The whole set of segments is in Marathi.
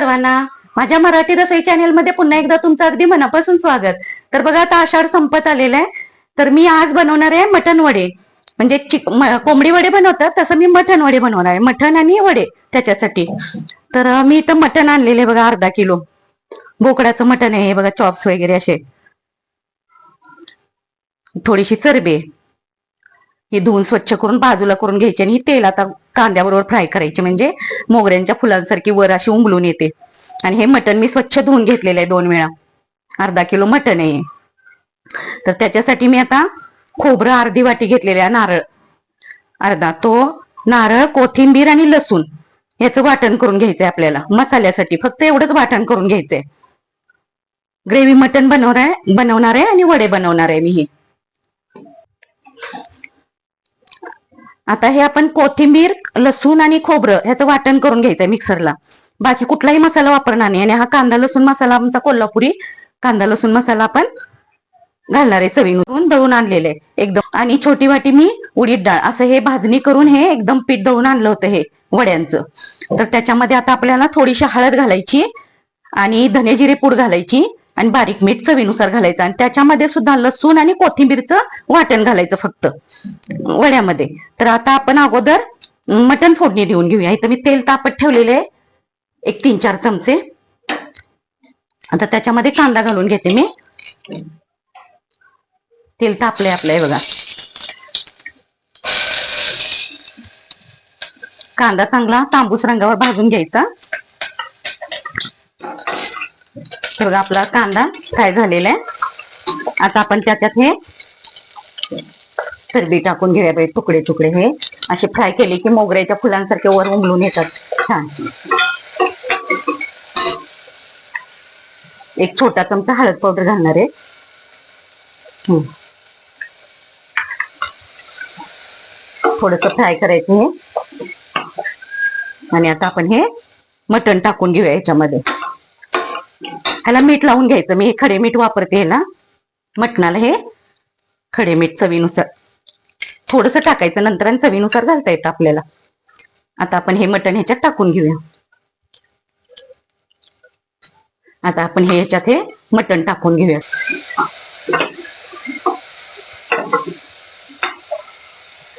सर्वांना. माझ्या मराठी रसोई चॅनेल मध्ये पुन्हा एकदा तुमचं अगदी मनापासून स्वागत. तर बघा आता आषाढ संपत आलेला आहे. तर मी आज बनवणार आहे मटन वडे. म्हणजे चिक कोंबडी वडे बनवतात तसं मी मटण वडे बनवणार आहे. मटण आणि वडे त्याच्यासाठी. तर मी इथं मटन आणलेले बघा अर्धा किलो. बोकडाचं मटण आहे बघा चॉप्स वगैरे असे. थोडीशी चरबी. ही धुवून स्वच्छ करून बाजूला करून घ्यायची आणि तेल आता कांद्याबरोबर फ्राय करायची. म्हणजे मोगऱ्यांच्या फुलांसारखी वर अशी उमलून येते. आणि हे मटण मी स्वच्छ धुवून घेतलेलं आहे दोन वेळा. अर्धा किलो मटण आहे तर त्याच्यासाठी मी आता खोबरं अर्धी वाटी घेतलेले आहे नारळ. अर्धा. तो नारळ कोथिंबीर आणि लसूण याचं वाटण करून घ्यायचंय आपल्याला. मसाल्यासाठी. फक्त एवढंच वाटण करून घ्यायचंय. ग्रेव्ही मटण बनवणार आहे बनवणार आहे आणि वडे बनवणार आहे मी हे. आता हे आपण कोथिंबीर लसूण आणि खोबरं ह्याचं वाटण करून घ्यायचंय मिक्सरला बाकी कुठलाही मसाला वापरणार नाही. आणि हा कांदा लसूण मसाला आमचा कोल्हापुरी. कांदा लसूण मसाला आपण घालणार आहे चवीनुरून दळून आणलेलं आहे एकदम. आणि छोटी वाटी मी उडीद डाळ. असं हे भाजणी करून हे एकदम पीठ दळून आणलं होतं हे वड्यांचं. तर त्याच्यामध्ये आता आपल्याला थोडीशी हळद घालायची आणि धने जिरे पूड घालायची. आणि बारीक मीठ चवीनुसार घालायचं आणि त्याच्यामध्ये सुद्धा लसूण आणि कोथिंबीरचं वाटण घालायचं फक्त वड्यामध्ये. तर आता आपण अगोदर मटण फोडणी देऊन घेऊया. इथं मी तेल तापत ठेवलेले आहे. एक तीन चार चमचे. आता त्याच्यामध्ये कांदा घालून घेते मी. तेल तापलंय आपलं बघा. कांदा चांगला तांबूस रंगावर भाजून घ्यायचा. बघा आपला कांदा फ्राय झालेला आहे. आता आपण त्याच्यात हे चरबी टाकून घेऊया बाई तुकडे तुकडे हे. असे फ्राय केले की मोगऱ्याच्या फुलांसारखे वर उमलून येतात. छान. एक छोटा चमचा हळद पावडर घालणार आहे. थोडस फ्राय करायचं हे आणि आता आपण हे मटण टाकून घेऊया याच्यामध्ये. ह्याला मीठ लावून घ्यायचं. मी हे खडे मीठ वापरते ह्याला. मटणाला हे खडे मीठ चवीनुसार. थोडस टाकायचं. नंतर आणि चवीनुसार घालता येतं आपल्याला. आता आपण हे मटण ह्याच्यात टाकून घेऊया. आता आपण हे ह्याच्यात हे मटण टाकून घेऊया.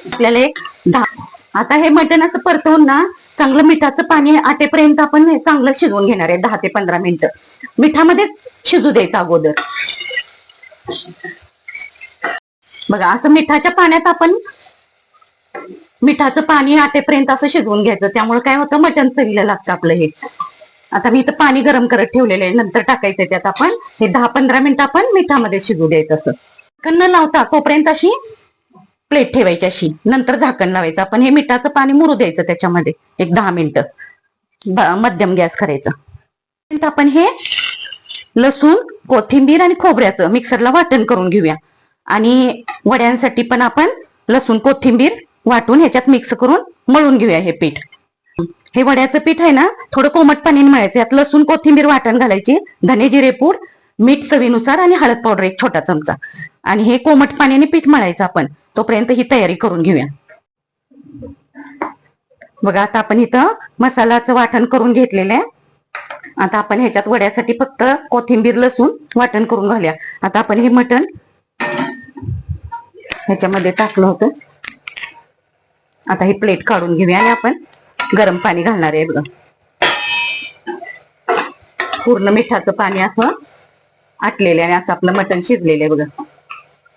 आपल्याला एक दहा आता हे मटण असं परतवून ना चांगलं मिठाचं पाणी आटेपर्यंत आपण चांगलं शिजवून घेणार आहे. दहा ते पंधरा मिनिटं. मिठामध्ये शिजू द्यायचं अगोदर. बघा असं मिठाच्या पाण्यात आपण मिठाचं पाणी आटेपर्यंत असं शिजवून घ्यायचं. त्यामुळे काय होतं मटण चवीला लागतं आपलं हे. आता मी इथं पाणी गरम करत ठेवलेलं आहे. नंतर टाकायचं त्यात आपण. हे दहा पंधरा मिनिटं आपण मिठामध्ये शिजू द्यायचं असं. झाकण न लावता तोपर्यंत अशी प्लेट ठेवायची अशी. नंतर झाकण लावायचं. आपण हे मिठाचं पाणी मुरू द्यायचं त्याच्यामध्ये. एक दहा मिनिटं. मध्यम गॅस करायचा. आपण हे लसूण कोथिंबीर आणि खोबऱ्याचं मिक्सरला वाटण करून घेऊया. आणि वड्यांसाठी पण आपण लसूण कोथिंबीर वाटून ह्याच्यात मिक्स करून मळून घेऊया हे पीठ. हे वड्याचं पीठ आहे ना थोडं कोमट पाण्याने मळायचं. यात लसूण कोथिंबीर वाटण घालायची धने जिरेपूड मीठ चवीनुसार आणि हळद पावडर एक छोटा चमचा. आणि हे कोमट पाण्याने पीठ मळायचं आपण. तोपर्यंत ही तयारी करून घेऊया. बघा आता आपण इथं मसाल्याचं वाटण करून घेतलेलं आहे. आता आपण ह्याच्यात वड्यासाठी फक्त कोथिंबीर लसूण वाटण करून घालूया. आता आपण हे मटण ह्याच्यामध्ये टाकलं होतं. आता ही प्लेट काढून घेऊया आणि आपण गरम पाणी घालणार आहे बघा. पूर्ण मिठाचं पाणी असं आटलेलं आहे आणि असं आपलं मटण शिजलेलं आहे बघा.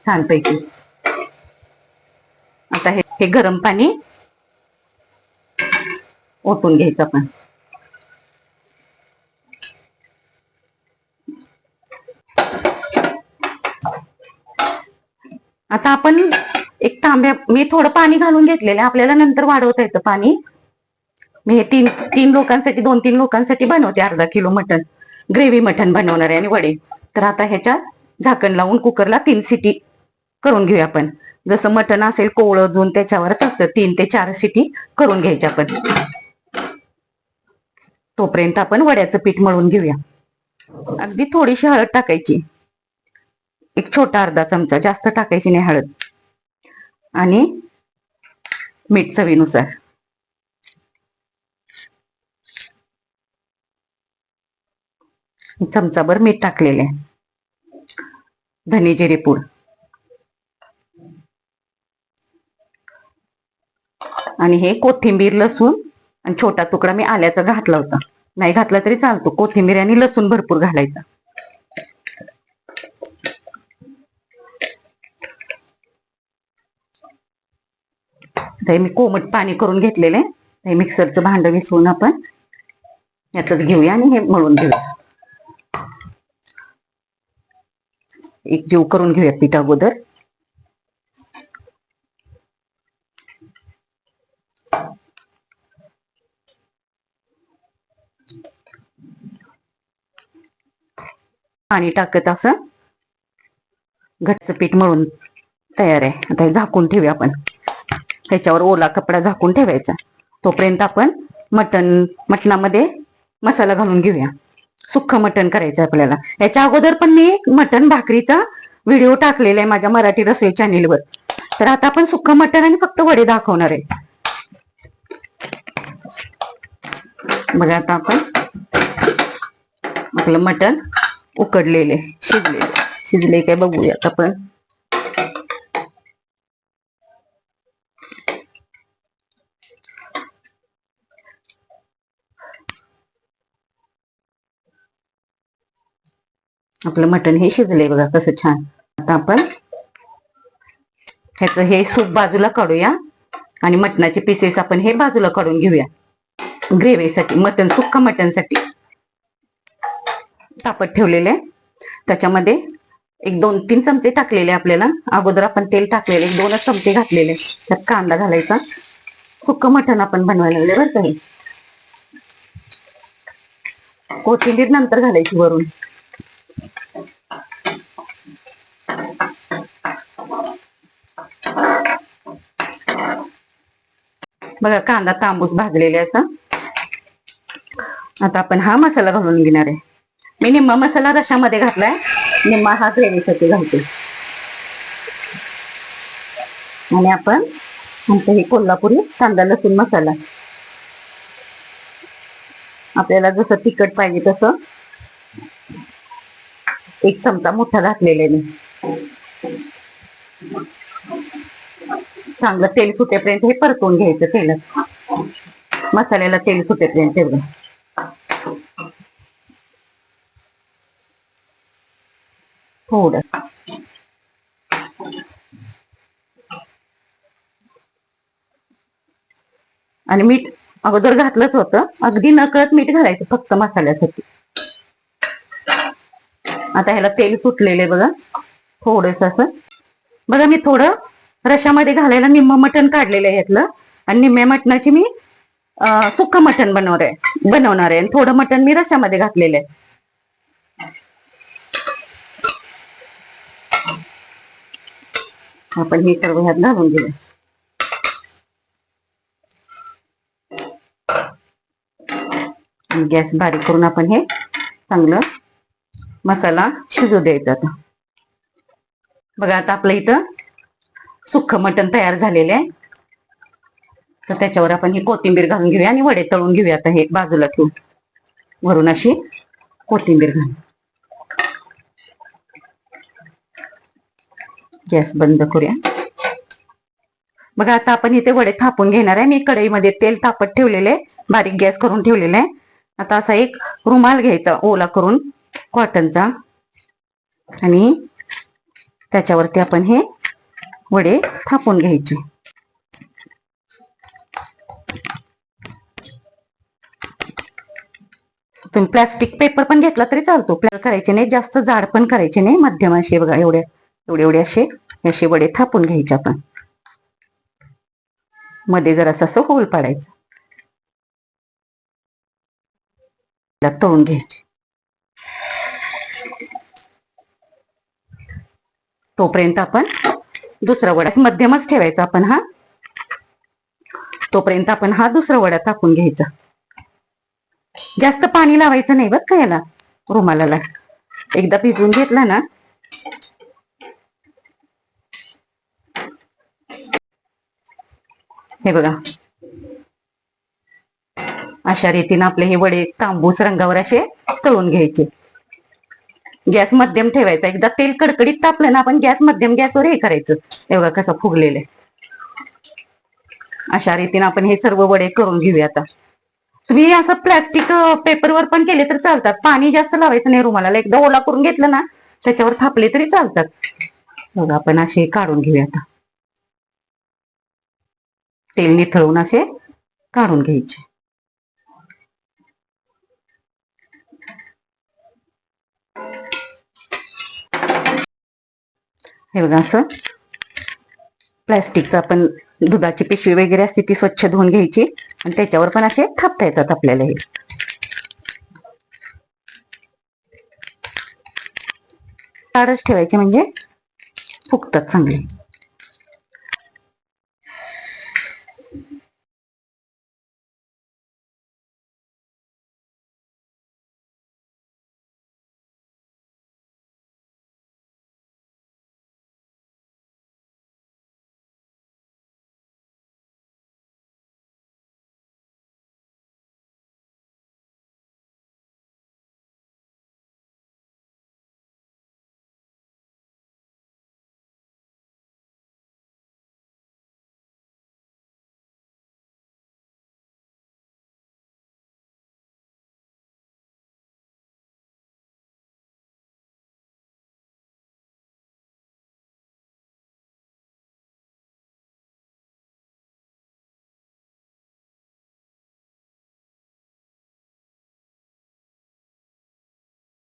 छानपैकी. आता हे हे गरम पाणी ओतून घ्यायचं आपण. आता आपण एक तांब्या मी थोडं पाणी घालून घेतलेलं आपल्याला नंतर वाढवता येतं पाणी. मी हे तीन तीन लोकांसाठी दोन तीन लोकांसाठी बनवते अर्धा किलो मटण. ग्रेव्ही मटण बनवणार आहे आणि वडे. तर आता ह्याच्यात झाकण लावून कुकरला तीन सिटी करून घेऊया आपण. जसं मटण असेल कोवळं अजून त्याच्यावरच असतं. तीन ते चार सिटी करून घ्यायची आपण. तोपर्यंत आपण वड्याचं पीठ मळून घेऊया. अगदी थोडीशी हळद टाकायची. एक छोटा अर्धा चमचा जास्त टाकायची नाही हळद. आणि मीठ चवीनुसार. चमचाभर मीठ टाकलेले आहे. धने जिरे पूड. आणि हे कोथिंबीर लसूण आणि छोटा तुकडा मी आल्याचा घातला होता. नाही घातला तरी चालतो. कोथिंबीर आणि लसूण भरपूर घालायचा. हे मी कोमट पाणी करून घेतलेले. हे मिक्सरचं भांड मिसळून आपण यातच घेऊया आणि हे मळून घेऊया. एक जीव करून घेऊया पीठ अगोदर. पाणी टाकत असं. घटचं पीठ मळून तयार आहे. आता हे झाकून ठेवूया आपण. त्याच्यावर ओला कपडा झाकून ठेवायचा. तोपर्यंत आपण मटण मटणामध्ये मसाला घालून घेऊया. सुक्क मटण करायचं आहे आपल्याला. याच्या अगोदर पण मी एक मटण भाकरीचा व्हिडिओ टाकलेला आहे माझ्या मराठी रसोई चॅनेलवर. तर आता आपण सुक्क मटण आणि फक्त वडे दाखवणार आहे. बघा आता आपण आपलं मटण उकडलेले शिजले शिजले काय बघूयात आपण. आपलं मटण हे शिजले बघा कसं छान. आता आपण ह्याचं हे सूप बाजूला काढूया आणि मटणाचे पीसेस आपण हे बाजूला काढून घेऊया. ग्रेव्हीसाठी मटण सुक्का मटणसाठी तापत ठेवलेले आहे. त्याच्यामध्ये एक दोन तीन चमचे टाकलेले आपल्याला. अगोदर आपण तेल टाकलेले एक दोनच चमचे घातलेले त्यात कांदा घालायचा. सुक्क मटण आपण बनवायला लागले बरं का कोथिंबीर नंतर घालायची वरून. बघा कांदा तांबूस भाजलेला असं असा आता आपण हा मसाला घालून घेणार आहे. मी निम्मा मसाला रशामध्ये घातलाय. निम्मा हा ग्रेव्हीसाठी घालते. आणि आपण आमचं हे कोल्हापुरी कांदा लसूण मसाला. आपल्याला जसं तिखट पाहिजे तसं एक चमचा मोठा घातलेला मी. चांगलं तेल सुटेपर्यंत हे परतून घ्यायचं तेल. मसाल्याला तेल सुटेपर्यंत तेवढं थोडं. आणि मीठ अगोदर घातलंच होतं. अगदी नकळत मीठ घालायचं फक्त मसाल्यासाठी. आता ह्याला तेल सुटलेले बघा. थोडस असं. बघा मी थोडं रशामध्ये घालायला निम्म मटण काढलेलं आहे ह्यातलं आणि निम्म्या मटणाची मी सुक्क मटण बनवणार आहे बनवणार आहे. आणि थोडं मटण मी रशामध्ये घातलेलं आहे. आपण हे सर्व ह्यात घालून घेऊ गॅस बारीक करून आपण हे चांगलं मसाला शिजू द्यायचा आता. बघा आता आपलं इथं सुक्क मटण तयार झालेले आहे. तर त्याच्यावर आपण ही कोथिंबीर घालून घेऊया आणि वडे तळून घेऊया आता हे बाजूला ठेवून. वरून अशी कोथिंबीर घालून. गॅस बंद करूया. बघा आता आपण इथे वडे थापून घेणार आहे. मी कढईमध्ये तेल तापत ठेवलेले आहे. बारीक गॅस करून ठेवलेला आहे. आता असा एक रुमाल घ्यायचा ओला करून कॉटनचा. आणि त्याच्यावरती आपण हे वडे थापून घ्यायचे. तुम्ही प्लास्टिक पेपर पण घेतला तरी चालतो. करायचे नाही जास्त जाड पण करायचे नाही मध्यम असे बघा एवढे एवढे एवढे असे असे वडे थापून घ्यायचे आपण. मध्ये जर असं होल पाडायचं. तळून घ्यायचे. तोपर्यंत आपण दुसरा वडा मध्यमच ठेवायचा आपण हा. तोपर्यंत आपण हा दुसरा वडा टाकून घ्यायचा. जास्त पाणी लावायचं नाही बघ का याला रुमालाला. एकदा भिजून घेतला ना. हे बघा. अशा रीतीनं आपले हे वडे तांबूस रंगावर असे तळून घ्यायचे. गॅस मध्यम ठेवायचा. एकदा तेल कडकडीत तापलं ना आपण गॅस मध्यम गॅसवर हे करायचं. एवढा कसं फुगलेलं आहे. अशा रीतीने आपण हे सर्व वडे करून घेऊया आता. तुम्ही असं प्लॅस्टिक पेपरवर पण केले तर चालतात. पाणी जास्त लावायचं नाही रुमाला एकदा ओला करून घेतलं ना त्याच्यावर थापले तरी चालतात. बघा आपण असे काढून घेऊया आता. तेल निथळून असे काढून घ्यायचे. हे बघा असं. प्लॅस्टिकचं आपण दुधाची पिशवी वगैरे असते ती स्वच्छ धुवून घ्यायची आणि त्याच्यावर पण असे थापता येतात आपल्याला हे. ताडच ठेवायचे म्हणजे फुगतात चांगले.